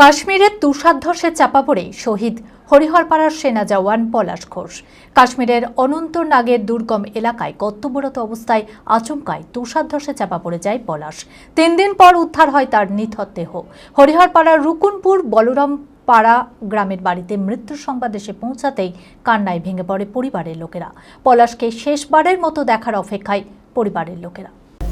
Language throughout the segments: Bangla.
কাশ্মীরের তুষারধসে চাপা পড়ে শহীদ হরিহরপাড়ার সেনা জওয়ান পলাশ ঘোষ। কাশ্মীরের অনন্তনাগের দুর্গম এলাকায় কর্তব্যরত অবস্থায় আচমকায় তুষারধসে চাপা পড়ে যায় পলাশ। তিন দিন পর উদ্ধার হয় তার নিথর দেহ। হরিহরপাড়ার রুকুনপুর বলরাম পাড়া গ্রামের বাড়িতে মৃত্যুর সংবাদ এসে পৌঁছাতেই কান্নায় ভেঙে পড়ে পরিবারের লোকেরা। পলাশকে শেষবারের মতো দেখার অপেক্ষায় পরিবারের লোকেরা।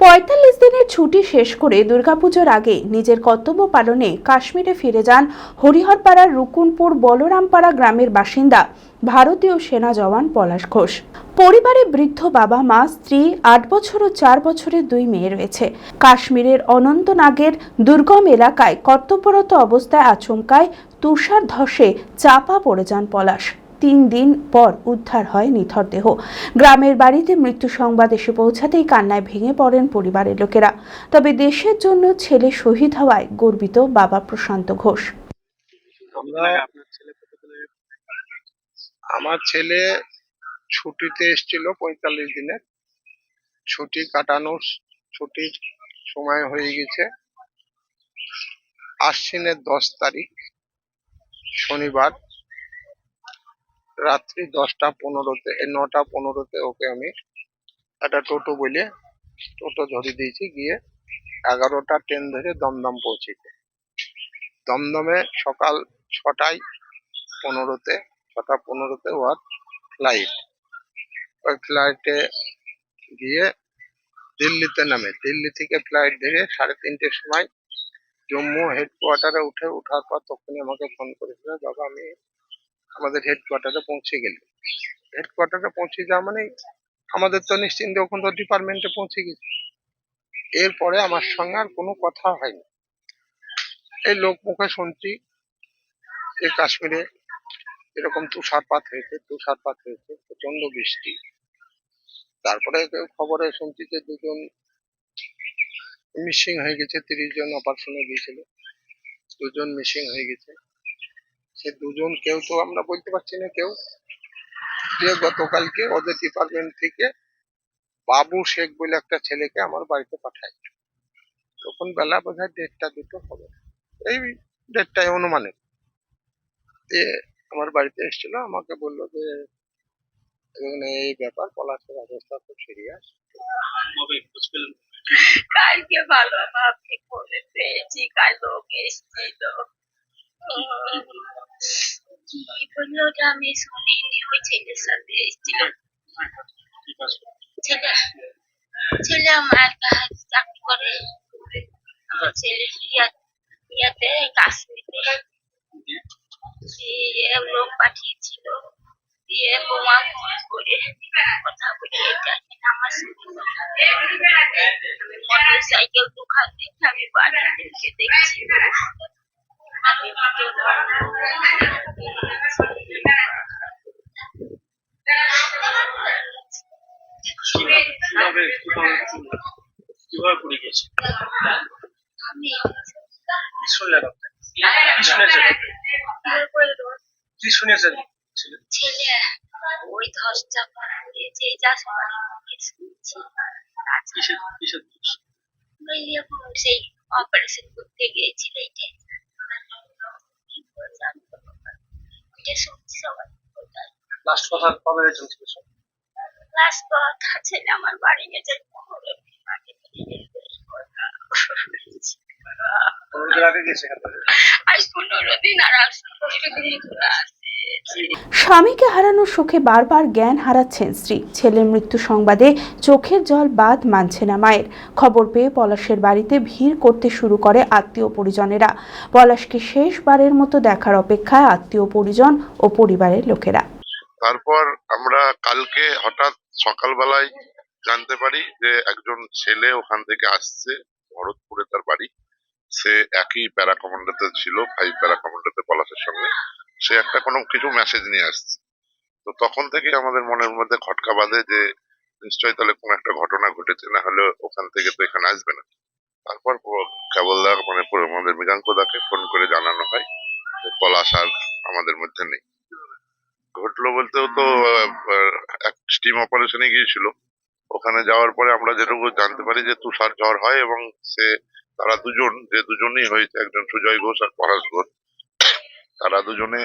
পঁয়তাল্লিশ দিনের ছুটি শেষ করে দুর্গাপুজোর আগে নিজের কর্তব্য পালনে কাশ্মীরে ফিরে যান হরিহরপাড়ার রুকুনপুর বলরামপাড়া গ্রামের বাসিন্দা ভারতীয় সেনা জওয়ান পলাশ ঘোষ। পরিবারে বৃদ্ধ বাবা মা, স্ত্রী, আট বছর ও চার বছরের দুই মেয়ে রয়েছে। কাশ্মীরের অনন্তনাগের দুর্গম এলাকায় কর্তব্যরত অবস্থায় আচমকায় তুষার ধসে চাপা পড়ে যান পলাশ। তিন দিন পর উদ্ধার হয় নিথর দেহ। গ্রামের বাড়িতে মৃত্যু সংবাদ এসে পৌঁছাতেই কান্নায় ভেঙে পড়েন পরিবারের লোকেরা। তবে দেশের জন্য ছেলে শহীদ হওয়ায় গর্বিত বাবা প্রশান্ত ঘোষ। আমার ছেলে ছুটিতে এসেছিল পঁয়তাল্লিশ দিনের ছুটি কাটানোর ছুটির সময় হয়ে গেছে। আশ্বিনের দশ তারিখ, শনিবার। রাত্রি দশটা পনেরোতে নটা পনেরোতে ওকে আমি একটা টোটো বলে টোটো ধরে দিয়েছি, গিয়ে এগারোটা ট্রেন ধরে দমদম পৌঁছেছে। দমদমে সকাল ছটায় পনেরোতে, ছটা পনেরোতে ওর ফ্লাইট ওই ফ্লাইটে গিয়ে দিল্লিতে নামে। দিল্লি থেকে ফ্লাইট ধরে সাড়ে তিনটের সময় জম্মু হেডকোয়ার্টারে উঠে ওঠার পর তখনই আমাকে ফোন করেছিল, বাবা, আমি আমাদের হেডকোয়ার্টারে পৌঁছে গেলি। হেডকোয়ার্টারে পৌঁছে যাওয়া মানে আমাদের তো নিশ্চিন্তে ওখান তো ডিপার্টমেন্টে পৌঁছে গেছি। এরপরে আমার সঙ্গে আর কোনো কথা হয়নি। এই লোক মুখে শুনছি যে কাশ্মীরে এরকম তুষারপাত হয়েছে তুষারপাত হয়েছে প্রচণ্ড বৃষ্টি। তারপরে কেউ খবরে শুনছি যে দুজন মিসিং হয়ে গেছে, তিরিশ জন অপারেশনে গিয়েছিল দুজন মিসিং হয়ে গেছে। সে দুজন কেউ তো আমরা বলতে পারছি না কেউ। যে গতকালকে ওদের ডিপার্টমেন্ট থেকে বাবু শেখ বলে একটা ছেলেকে আমার বাড়িতে পাঠায়। তখন বেলা বোধ হয় দেড়টা দুটো হবে। এই দেড়টায় অনুমানে আমার বাড়িতে এসেছিল আমাকে বলল যে এখানে এই ব্যাপার পলাশের অবস্থা খুব সিরিয়াস কালকে ভালোভাবে করে পেয়েছি কাল লোক এসেছিল। বলল ওটা আমি শুনিনি ওই ছেলের সাথে এসেছিল ছেলে ছেলে আমার চাকরি করে আমার ছেলে ইয়া- ইয়াতে কাশ্মীরে লোক পাঠিয়েছিল দিয়ে বোমা ফোন করে কথা বলে এটা আমার সঙ্গে আমি মোটর সাইকেল দোকান থেকে আমি বাড়ি থেকে দেখছি আমি সেই অপারেশন করতে গিয়েছিল শুনছি? সবাই লাস্ট কথা কবে লাস্ট আমার বাড়ি গেছে পনেরো দিন আগে পনেরো দিন আগে গেছে এখান থেকে। আজ পনেরো দিন আর আজ পনেরো দিন ঘুরে আসছে স্বামীকে হারানোর শোকে বারবার জ্ঞান হারাচ্ছেন স্ত্রী। ছেলের মৃত্যু সংবাদে চোখের জল বাদ মানছে না মায়ের। খবর পেয়ে পলাশের বাড়িতে ভিড় করতে শুরু করে আত্মীয় পরিজনেরা। পলাশকে শেষবারের মতো দেখার অপেক্ষায় আত্মীয় পরিজন ও পরিবারের লোকেরা। তারপর আমরা কালকে হঠাৎ সকালবেলায় জানতে পারি যে একজন ছেলে ওখান থেকে আসছে ভরতপুরে তার বাড়ি। সে একই প্যারা কমান্ডোতে ছিল ফাইভ প্যারা কমান্ডোতে পলাশের সঙ্গে। সে একটা কোনো কিছু মেসেজ নিয়ে আসছে। তো তখন থেকে আমাদের মনের মধ্যে খটকা বাঁধে যে, নিশ্চয়ই তাহলে কোনো একটা ঘটনা ঘটেছে, না হলে ওখান থেকে তো এখানে আসবে না। তারপর কেবলদার মানে আমাদের মৃগাঙ্কদাকে ফোন করে জানানো হয় যে, পলাশ আর আমাদের মধ্যে নেই। ঘটলো বলতেও তো এক স্টিম অপারেশনে গিয়েছিল। ওখানে যাওয়ার পরে আমরা যেটুকু জানতে পারি যে তুষার ঝড় হয় এবং সে তারা দুজন, যে দুজনেই হয়েছে, একজন সুজয় ঘোষ আর পলাশ ঘোষ, তারা দুজনে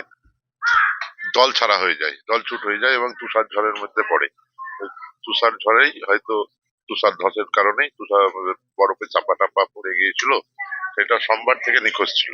দল ছাড়া হয়ে যায়, দল ছুট হয়ে যায় এবং তুষার ঝড়ের মধ্যে পড়ে। তুষার ঝড়েই হয়তো তুষার ধসের কারণেই তুষার বরফে চাপা টাপা পড়ে গিয়েছিল, সেটা সোমবার থেকে নিখোঁজ ছিল।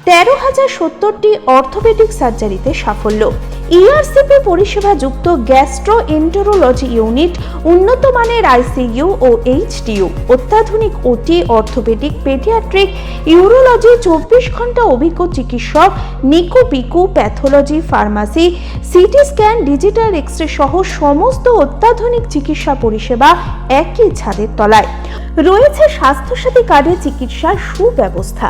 তেরো হাজার সত্তরটি অর্থোপেডিক সার্জারিতে সাফল্য। ইআরসিপি পরিষেবা যুক্ত গ্যাস্ট্রো এন্টেরোলজি ইউনিট উন্নত মানের আইসিইউ ও এইচডিউ অত্যাধুনিক ওটি অর্থোপেডিক পেডিয়াট্রিক, ইউরোলজি চব্বিশ ঘণ্টা অভিজ্ঞ চিকিৎসক NICU PICU pathology pharmacy, CT scan, digital X ray সহ সমস্ত অত্যাধুনিক চিকিৎসা পরিষেবা একই ছাদের তলায়। রয়েছে স্বাস্থ্যসাথী কার্ডে চিকিৎসার সুব্যবস্থা।